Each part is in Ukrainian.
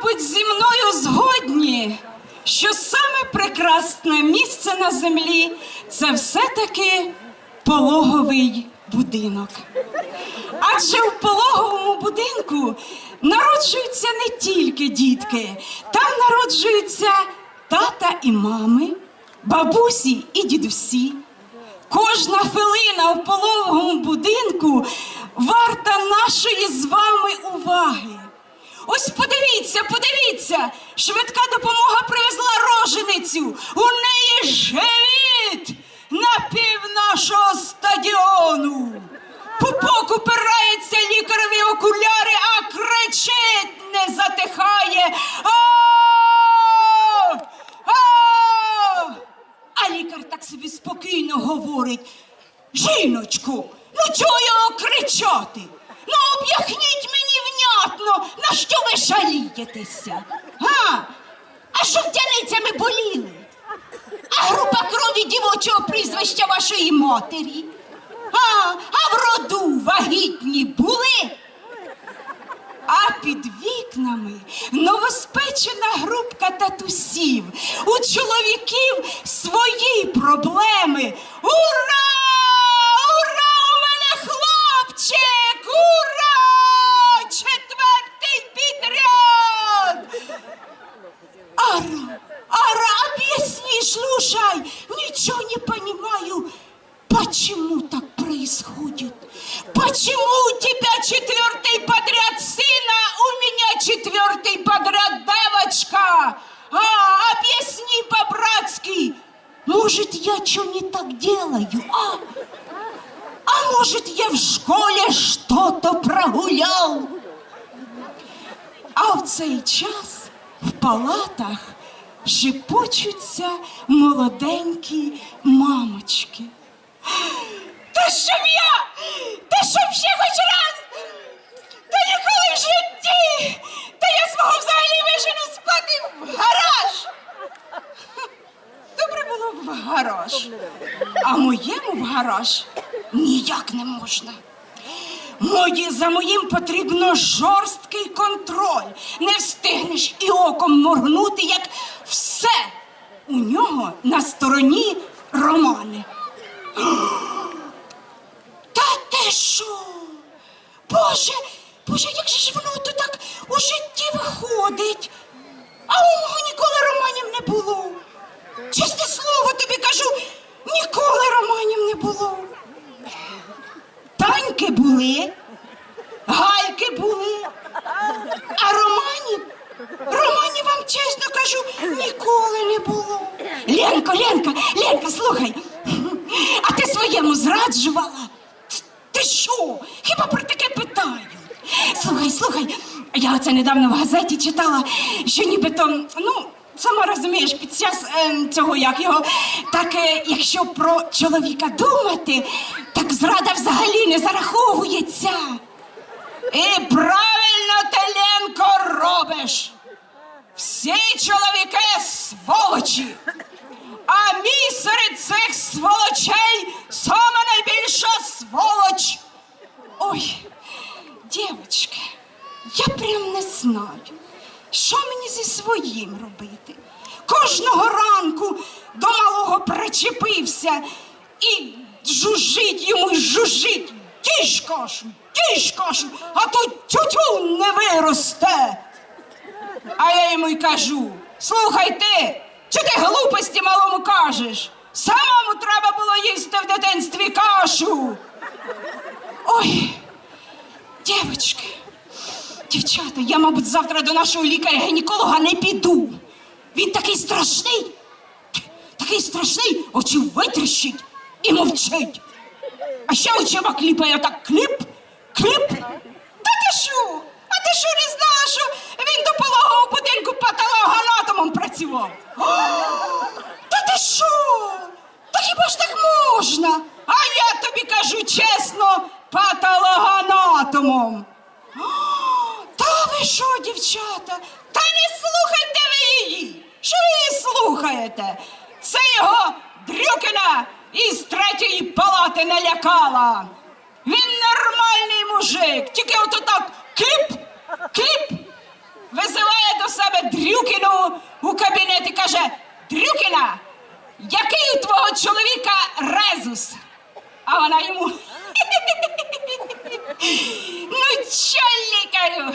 мабуть, зі мною згодні, що саме прекрасне місце на землі це все-таки пологовий будинок. Адже в пологовому будинку народжуються не тільки дітки, там народжуються тата і мами, бабусі і дідусі. Кожна хвилина в пологовому будинку варта нашої з вами уваги. Ось подивіться, подивіться, швидка допомога привезла роженицю. У неї живіт на пів нашого стадіону. Пупок упирається лікареві окуляри, а кричить не затихає. А! Лікар так собі спокійно говорить. Жіночку, ну чого його кричати? Ну об'ясніть мені на що ви жалієтеся? Га? А що тяницями боліли? А група крові дівочого прізвища вашої матері? А, а в роду вагітні були? А під вікнами новоспечена групка татусів. У чоловіків свої проблеми. Ура! Почему у тебя четвертый подряд сына, у меня четвертый подряд девочка? А, объясни по-братски. Может, я что не так делаю, а? А может, я в школе что-то прогулял? А в цей час в палатах шепочуться молоденькі мамочки. Та щоб я, та щоб ще хоч раз, та ніколи в житті, та я свого взагалі вижену спати в гараж. Добре було б в гараж, а моєму в гараж ніяк не можна. Мої, за моїм потрібно жорсткий контроль. Не встигнеш і оком моргнути, як все у нього на стороні романи. Та? Боже, Боже, як же ж воно то так у житті виходить? А у мого ніколи романів не було. Чесне слово тобі кажу, ніколи романів не було. Таньки були, гайки були, а романів, романів вам чесно кажу, ніколи не було. Ленко, Ленка, Ленка, слухай, а ти своєму зраджувала? Хіба про таке питають? Слухай, слухай, я оце недавно в газеті читала, що нібито, ну, сама розумієш, під час ем, цього як його, так е, якщо про чоловіка думати, так зрада взагалі не зараховується. І правильно ти, Ленко, робиш. Всі чоловіки сволочі. А мій серед цих сволочей саме найбільша сволоч. Ой, дівчатки, я прям не знаю, що мені зі своїм робити. Кожного ранку до малого причепився і жужить йому, й жужить. Тіж кашу, а то тютю не виросте. А я йому й кажу: слухай ти, чи ти глупості малому кажеш? Самому треба було їсти в дитинстві кашу. Ой, дівчатки, дівчата, я, мабуть, завтра до нашого лікаря-гінеколога не піду. Він такий страшний, такий страшний, очі витріщить і мовчить. А ще очима кліпає так кліп, кліп. Та ти що? А ти що не знала, що він до пологового будинку патологоанатомом працював? О, Та ти що? Та хіба ж так можна? А я тобі кажу чесно, патологоанатомом. О, Та ви що, дівчата? Та не слухайте ви її! Що ви її слухаєте? Це його Дрюкіна із третьої палати налякала. Він нормальний мужик, тільки ото так кліп, кліп, визиває до себе каже: Дрюкіна, який у твого чоловіка резус? А вона йому. Лікарю?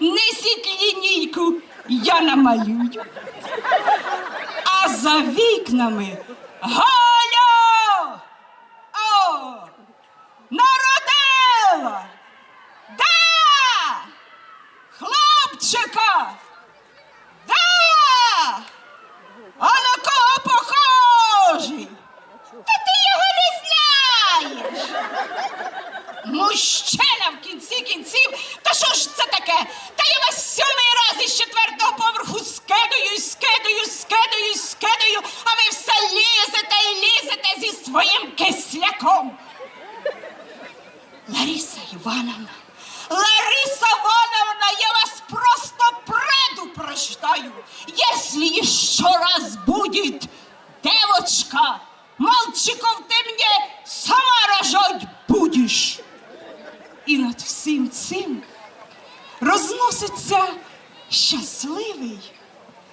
Несіть лінійку, я намалюю. А за вікнами Галя! О! Народила! Да! Хлопчика! Да! А на кого похожий? Та ти його не знаєш! Мужчина в кінці кінців. Та що ж це таке? Та я вас сьомий раз із четвертого поверху скидаю, скидаю, скидаю, скидаю, а ви все лізете і лізете зі своїм кисляком. Лариса Івановна, Лариса Ивановна, я вас просто предупреждаю. Если еще раз будет девочка, мальчиков ты мне сама рожать будешь. І над всім цим розноситься щасливий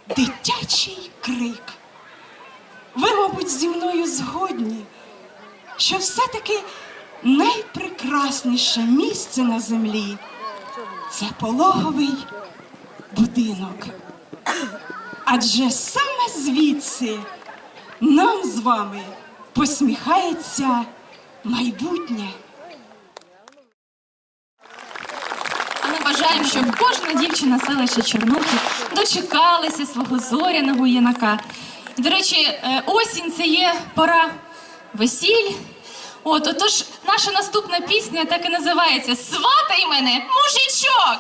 дитячий крик. Ви, мабуть, зі мною згодні, що все-таки найпрекрасніше місце на землі це пологовий будинок. Адже саме звідси нам з вами посміхається майбутнє. А ми бажаємо, щоб кожна дівчина селища Чорнухи дочекалася свого зоряного юнака. До речі, е, осінь це є пора весіль. От, отож, наша наступна пісня так і називається Сватай мене, мужичок!